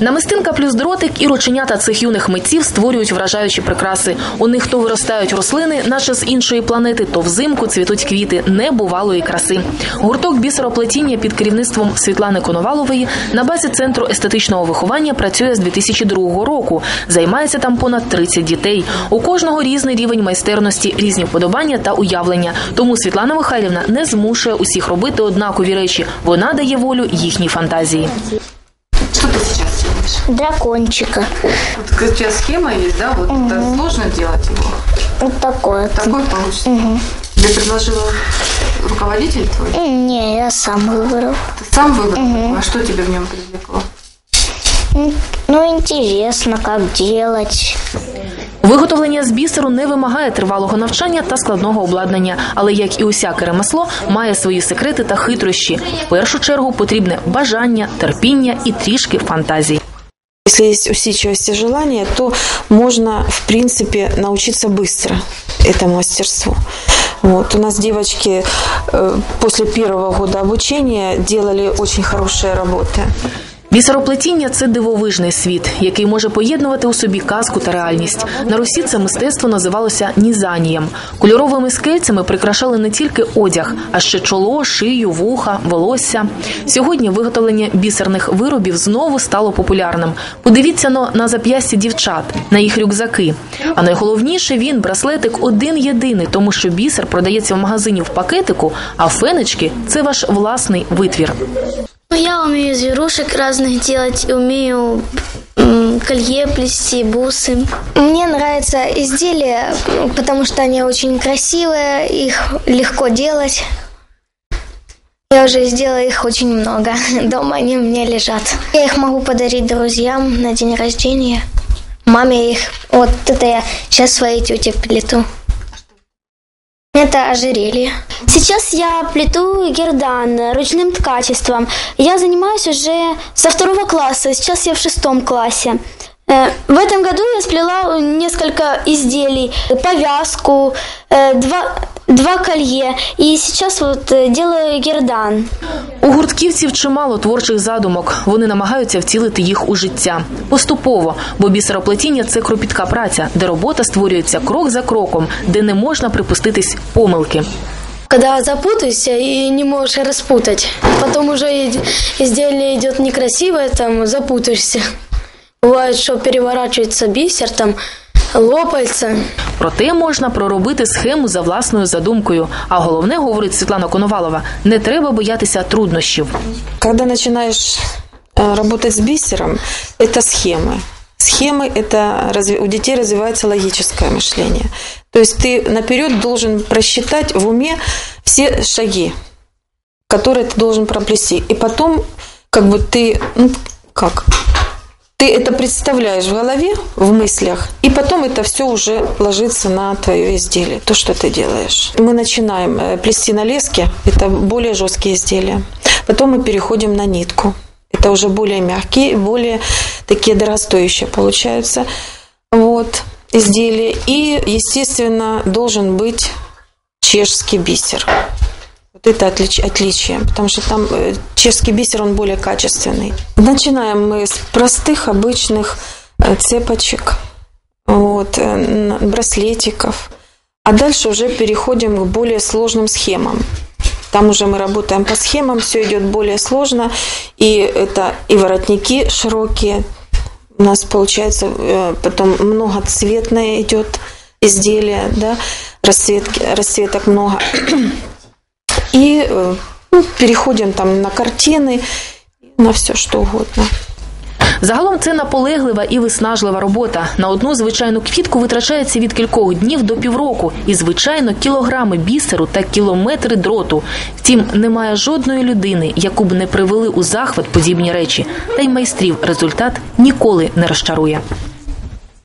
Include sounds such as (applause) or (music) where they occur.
Намистинка плюс дротик і рученята цих юних митців створюють вражаючі прикраси. У них то виростають рослини, наче з іншої планети, то взимку цвітуть квіти небувалої краси. Гурток бісероплетіння під керівництвом Світлани Коновалової на базі центру естетичного виховання працює з 2002 року. Займається там понад 30 дітей. У кожного різний рівень майстерності, різні вподобання та уявлення. Тому Світлана Михайлівна не змушує усіх робити однакові речі. Вона дає волю їхній фантазії дракончика. Вот у тебя схема есть, да? Вот это сложно делать его. Вот такое. Такой получится. Тебе предложила руководитель твой? Не, я сам выбрал. Ты сам выбрал? А что тебя в нем привлекло? М, Ну, интересно, как делать. Виготовлення з бісеру не вимагає тривалого навчання та складного обладнання, але як і усяке ремесло, має свої секрети та хитрощі. В першу чергу потрібне бажання, терпіння і трішки фантазії. Если есть усидчивость и желание, то можно, в принципе, научиться быстро этому мастерству. Вот. У нас девочки э, после первого года обучения делали очень хорошие работы. Бісероплетіння це дивовижний світ, який може поєднувати у собі казку та реальність. На Русі це мистецтво називалося нізанієм. Кольоровими скельцями прикрашали не тільки одяг, а ще чоло, шию, вуха, волосся. Сьогодні виготовлення бісерних виробів знову стало популярним. Подивіться но на зап'ястя дівчат, на їх рюкзаки. А найголовніше він браслетик один єдиний, тому що бісер продається в магазині в пакетику, а фенечки це ваш власний витвір. Ну, Я умею зверушек разных делать, умею колье плести, бусы. Мне нравятся изделия, потому что они очень красивые, их легко делать. Я уже сделала их очень много. (laughs) Дома они у меня лежат. Я их могу подарить друзьям на день рождения. Маме их. Вот это я сейчас своей тете плету. Это ожерелье. Сейчас я плету гердан ручным ткачеством. Я занимаюсь уже со второго класса, сейчас я в шестом классе. Э, В этом году я сплела несколько изделий, повязку, э, два, два колье. И сейчас вот э, делаю гердан. У гуртківців чимало творчих задумок. Вони намагаються втілити їх у життя поступово, бо бісероплетіння це кропітка праця, де робота створюється крок за кроком, де не можна припуститись помилки. Когда запутаешься и не можешь распутать, потом уже изделие идет некрасивое, там запутаешься. Бывает, что переворачивается бисер, там лопается. Проте можна проробити схему за власною задумкою. А головне, говорить Світлана Коновалова, не треба боятися труднощів. Когда начинаешь э, работать с бисером, это схемы. Схемы – это разви- у детей развивается логическое мышление. То есть ты наперед должен просчитать в уме все шаги, которые ты должен проплести. И потом, как бы ты, ну, как, ты это представляешь в голове, в мыслях, и потом это все уже ложится на твое изделие, то, что ты делаешь. Мы начинаем э, плести на леске, это более жесткие изделия. Потом мы переходим на нитку. Это уже более мягкие, более такие дорогостоящие получаются. Вот, изделия. И, естественно, должен быть чешский бисер. Вот это отлич- отличие, потому что там э, чешский бисер, он более качественный. Начинаем мы с простых, обычных э, цепочек, вот, э, браслетиков, а дальше уже переходим к более сложным схемам. Там уже мы работаем по схемам, все идет более сложно, и это и воротники широкие, у нас получается потом многоцветное идет изделие, да, расцветки, расцветок много. И э, ну, переходим там на картины, на все что угодно. Загалом це наполеглива і виснажлива робота. На одну звичайну квітку витрачається від кількох днів до півроку, і звичайно кілограми бісеру та кілометри дроту. Втім, немає жодної людини, яку б не привели у захват подібні речі, та й майстрів результат ніколи не розчарує.